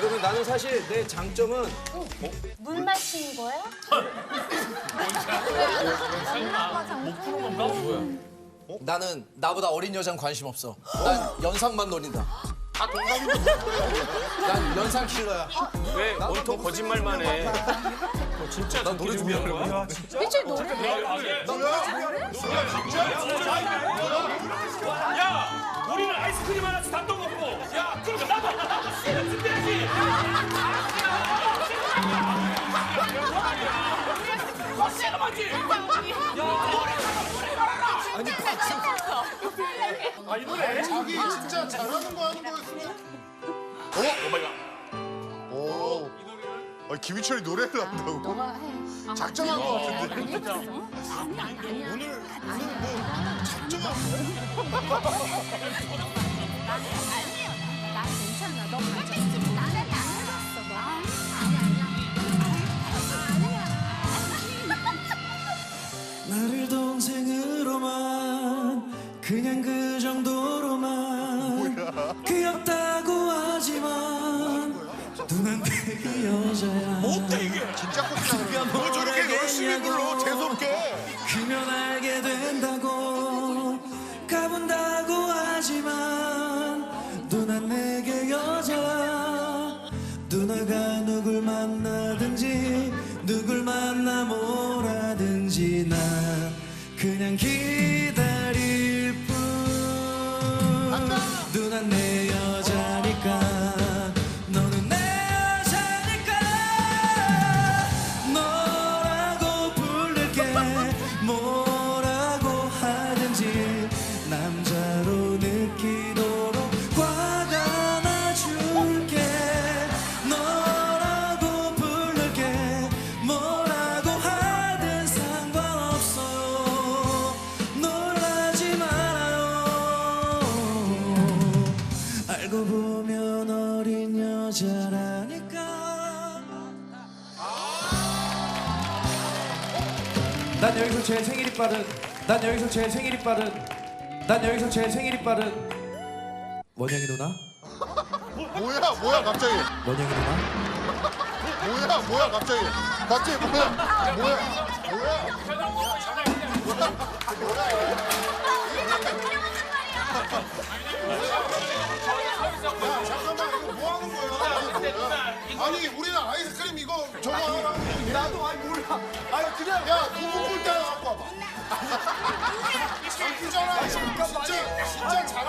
그러면 나는 사실 내 장점은 물 마시는 거야? 나는 나보다 어린 여자는 관심 없어. 난 연상만 노린다. 다 동갑인데 난 연상 킬러야. 왜 온통 거짓말만 해? 진짜 나 노래 준비하는 거야? 일주일 노래? 야, 우리는 아이스크림 하나씩 담도 먹 쎄가마지. 아, 이 노래. 자기 진짜 잘하는 거 하는 거였으면 어? 오마이갓. 오. 아, 김희철이 노래를 한다고? 너가 해. 작정한 거 같은데. 오늘 오늘 뭐 작정한 거? 나 괜찮아. 너 괜찮아. 그냥 그 정도로만 귀엽다고 하지만 누난 그 여자야 뭔데 이게? 진짜 꽃이야. 뭐 저렇게 열심히 불러 재수없게. 그면 알게 된다고 가본다고 하지만 누난 내게 여자야 누나가 누굴 만나든지 누굴 만나 뭐라든지 난 그냥 기 난 여기서 제일 생일이 빠른 난 여기서 제일 생일이 빠른 난 여기서 제일 생일이 빠른 원영이 누나? 뭐야 뭐야 갑자기? 원영이 누나? 뭐야 뭐야 갑자기? 갑자기 뭐야? 뭐야? 뭐야? 야 잠깐만 이거 뭐 하는 거야? 아니 우리는 아이스크림 이거 저거 하나 나도 아니 몰라. 아니 그냥 야 꼴대 하나 갖고 와봐. 장기잖아. 진짜 진짜